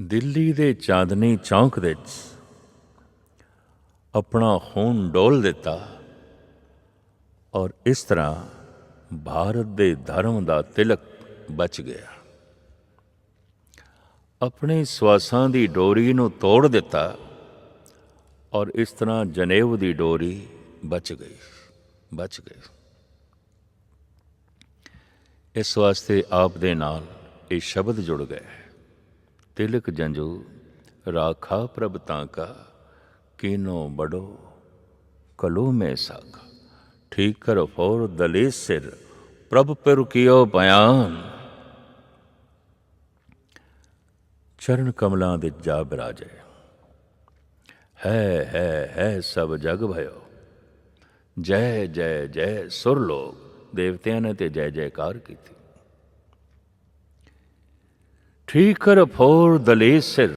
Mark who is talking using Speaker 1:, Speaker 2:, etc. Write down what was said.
Speaker 1: ਦਿੱਲੀ ਦੇ ਚਾਂਦਨੀ ਚੌਂਕ ਵਿੱਚ ਆਪਣਾ ਖੂਨ ਡੋਲ ਦਿੱਤਾ ਔਰ ਇਸ ਤਰ੍ਹਾਂ ਭਾਰਤ ਦੇ ਧਰਮ ਦਾ ਤਿਲਕ ਬਚ ਗਿਆ। ਆਪਣੇ ਸਵਾਸਾਂ ਦੀ ਡੋਰੀ ਨੂੰ ਤੋੜ ਦਿੱਤਾ ਔਰ ਇਸ ਤਰ੍ਹਾਂ ਜਨੇਵ ਦੀ ਡੋਰੀ ਬਚ ਗਈ ਬਚ ਗਈ। ਇਸ ਵਾਸਤੇ ਆਪ ਦੇ ਨਾਲ ਇਹ ਸ਼ਬਦ ਜੁੜ ਗਏ। ਤਿਲਕ ਜੰਜੂ, ਰਾਖਾ ਪ੍ਰਭ ਤਾਂ ਕਾ, ਕੀਨੋ ਬੜੋ, ਕਲੂ ਮੇ ਸਾਖ। ਠੀਕ ਕਰ ਫੋਰ ਦਲੇ ਸਿਰ, ਪ੍ਰਭ ਪਰ ਕੀਓ ਚਰਨ ਕਮਲਾਂ ਦੇ ਜਾ ਬਿਰਾਜੇ ਹੈ ਹੈ ਹੈ ਸਭ ਜਗ ਭਇਓ। ਜੈ ਜੈ ਜੈ ਸੁਰ ਲੋਕ, ਦੇਵਤਿਆਂ ਨੇ ਤੇ ਜੈ, ਜੈਕਾਰ ਕੀਤੀ। ਠੀਕ ਕਰ ਫੋਰ ਦਲੇ ਸਿਰ